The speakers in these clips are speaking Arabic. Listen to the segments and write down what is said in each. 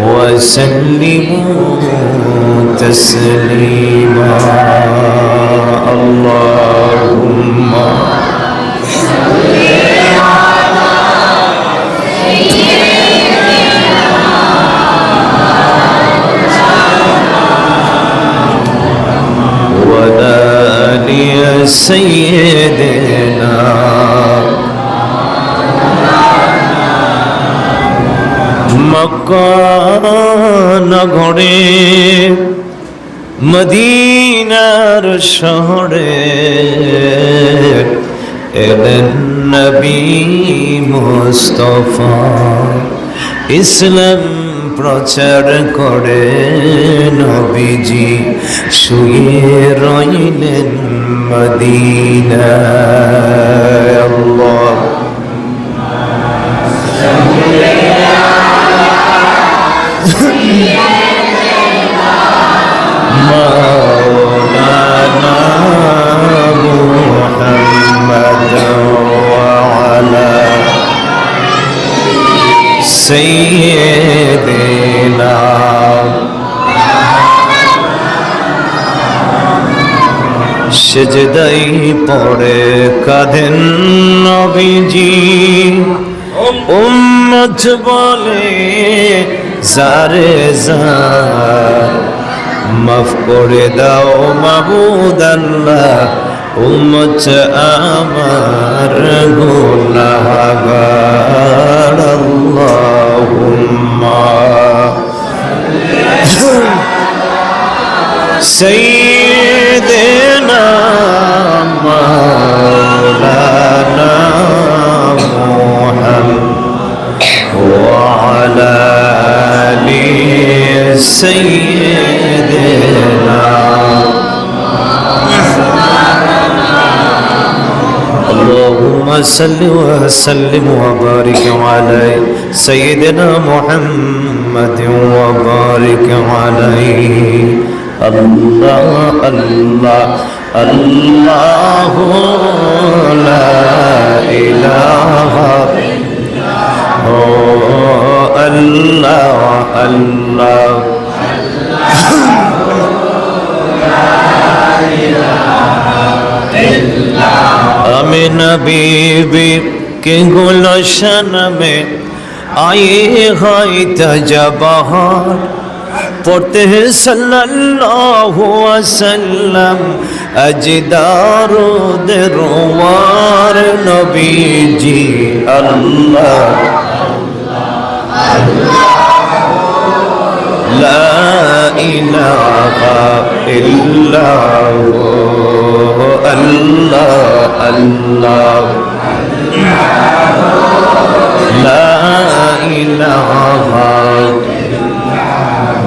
وسلموا تسليما. اللهم ولا سيدنا নগরে মদিনার শহরে এলেন নবী মুস্তফা। ইসলাম প্রচার করে নবীজি শুয়ে রইলেন মদিনা سيدنا সেজদাই পড়ে কাঁদেন নবীজি উম্মত বলে জারে জার মাফ করে দাও মাবুদ আল্লাহ উম্মত আমার গুনাহগার আল্লাহুম্মা সাইয়্যিদিনা মাওলানা মুহাম্মদ ওয়া আলা আলি সাইয়্যিদিনা صل وسلم وبارك على سيدنا محمد وبارك عليه. الله الله الله لا إله هو الله الله آمنہ بیوی کے گلشن میں آئی ہے تجا بہار پڑھتے ہیں صلی اللہ وسلم اجدار دروار نبی جی اللہ لا الہ الا اللہ الله الله لا إله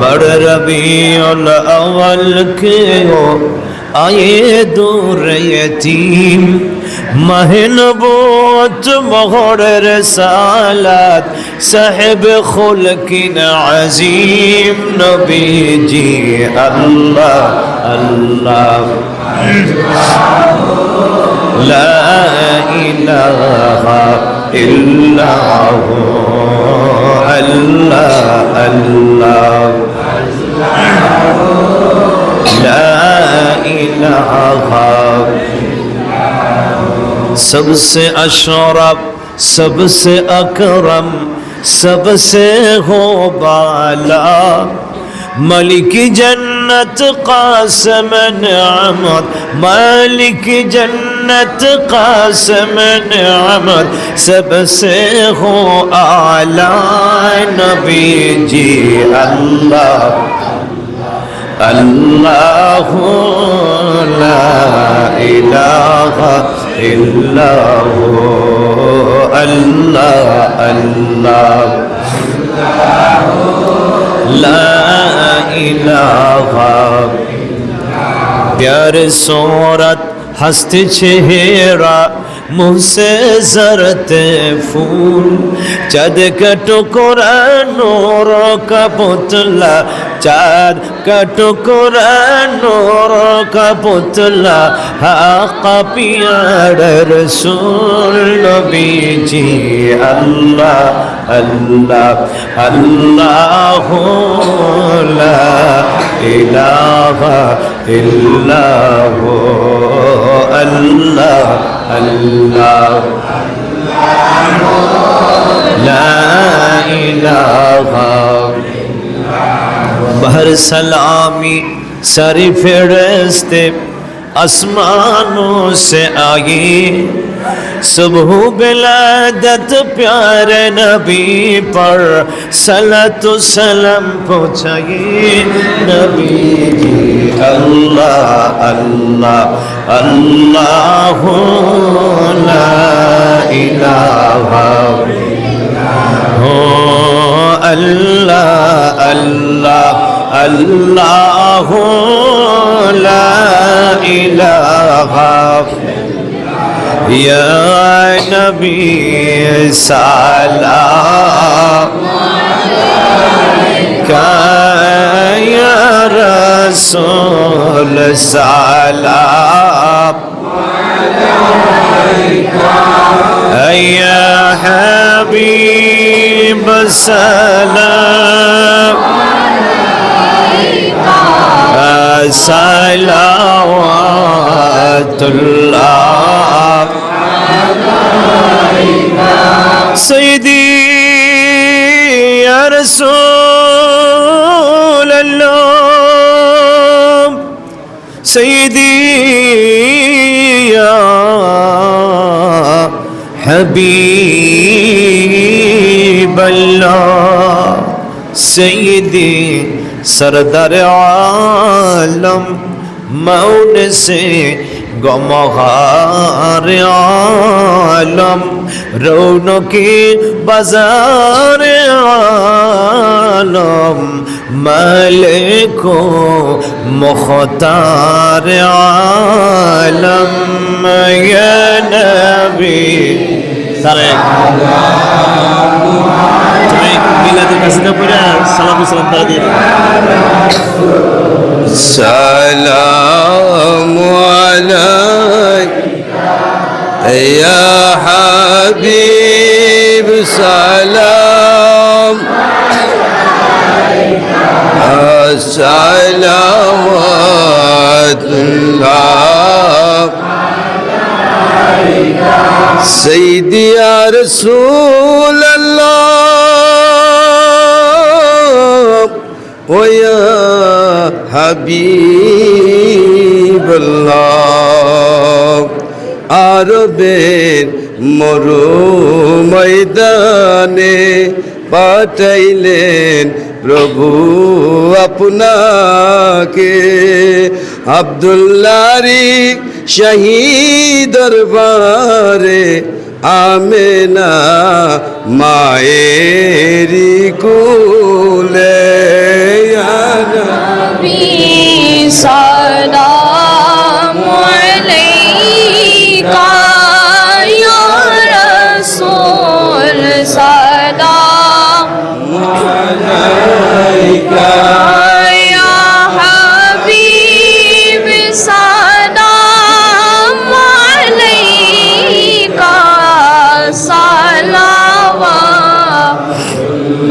بڑ ربیع الأول کے ہو دور یتیم ماہ نبوت مغر رسالت صاحب خلق عظیم نبی جی اللہ اللہ۔ لا إله إلا هو الله الله لا إله. سب سے اشرف سب سے اکرم سب سے ہو بالا ملک جنت جنة قاسم عمر مالك جنة قاسم عمر سب سے ہو اعلی الله الله الله لا إله الا هو. الله الله الله प्यार सूरत हस्त चेहरा मुँह से जरते फूल चाँद का टुकड़ा नूर का पुतला चाँद का टुकड़ा नूर का पुतला हाका प्यार रसूल আল্লাহ আল্লাহ ইলাহা ইল্লাহ আল্লাহ আল্লাহ। লা ইলাহা। بہر سلامی ساری آسمانوں سے آئی صبح بلادت پیارے نبی پر سلط و سلم پہنچائی نبی جی اللہ اللہ اللہ، لا الہ ہو اللہ اللہ۔ الله لا إله. يا نبي سلام. يا رسول سلام. عليك يا حبيب السلام. صلوات الله سيدي يا رسول الله. سيدي يا حبيب الله. سيدي সরদার আলম মৌন সে গমহার আলম রৌনকে বাজার আলম মালিকো মখতার আলম নবী তারে তুমি মিলাদের কাছে না পড়ে সালাম সালাম তারা দিয়ে সালাম ইয়া হাবিব, সালাম। সালাম সঈদি আর ওয়া হাবিবল্লাহ আরবের মরু ময়দানে পাঠাইলেন প্রভু আপনাকে। আবদুল্লারি শহীদ দরবারে আমেনা মায়েরি কুলে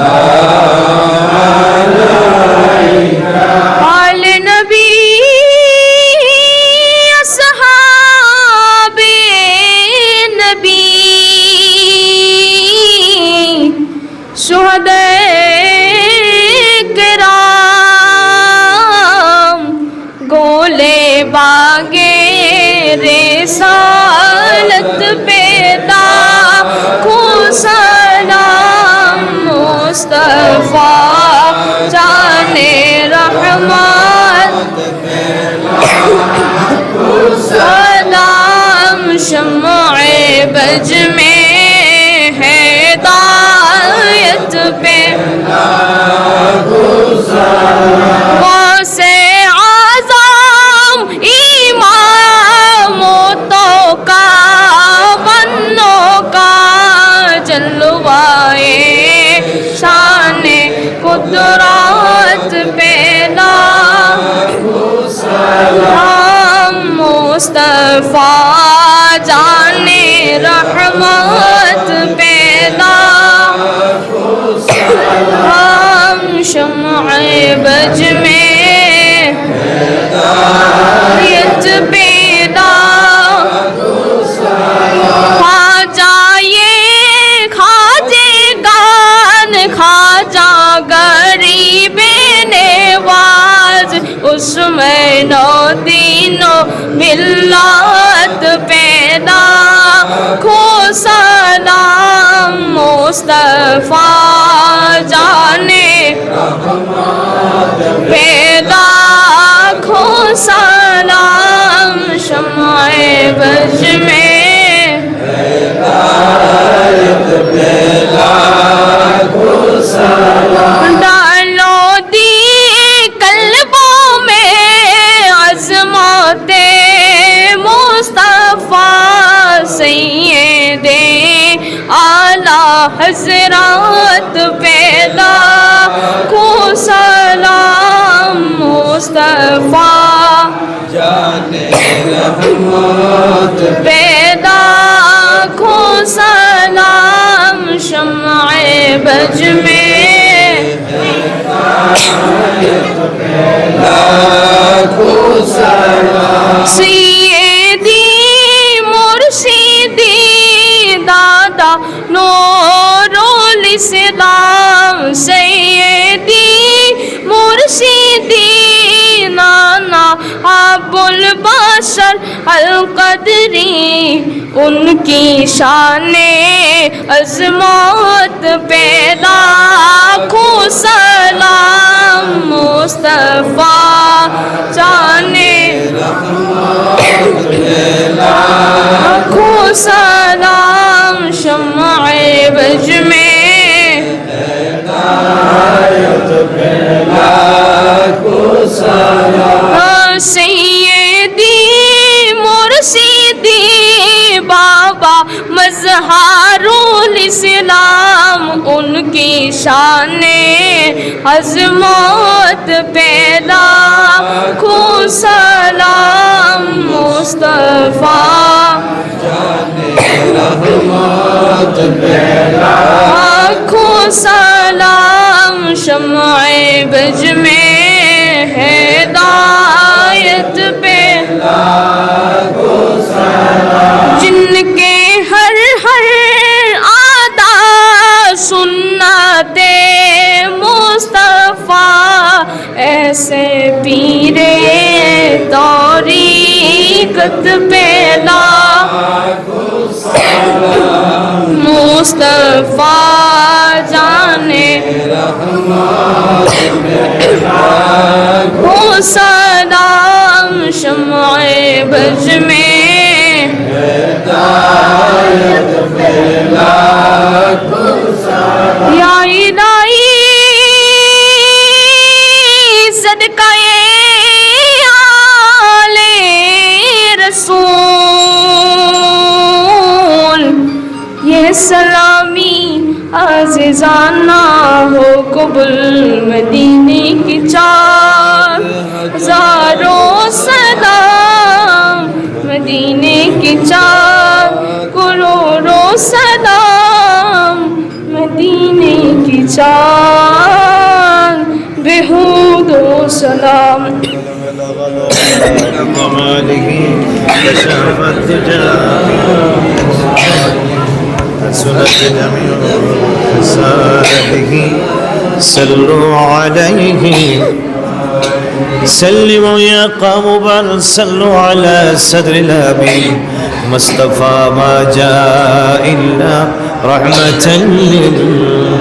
나 سلام شمع بج میں ہدایت जाने रहमत पैदा हम शम्अ बज में مصطفیٰ جان رحمت پیدا آنکھوں سلام شمع بج میں سیدی مرشدی دادا نور الاسلام سیدی مرشدی نانا ابو البشر القدری ان کی شان عظمت پہ لاکھوں سلام مصطفیٰ جان. لاکھوں سلام شمع بج میں سیدی مرسیدی بابا مظہار الاسلام ان کی شان عظمت پیدا کو سلام مصطفیٰ۔ رحمت کو سلام شمع بج میں ہے دار حضرت پہ جن کے ہر ہر آتا سننا دے مصطفیٰ، ایسے پیرے دوری گت پیلا مصطفیٰ جانے رحمت میں سدا شمع بز میں یا الہی صدقہ آل رسول یہ سلامی عزیزانہ ہو قبول مدی درود و سلام صلوا عليه. سلموا يا قوم بل صلوا على صدر الأبي مصطفى ما جاء إلا رحمة لله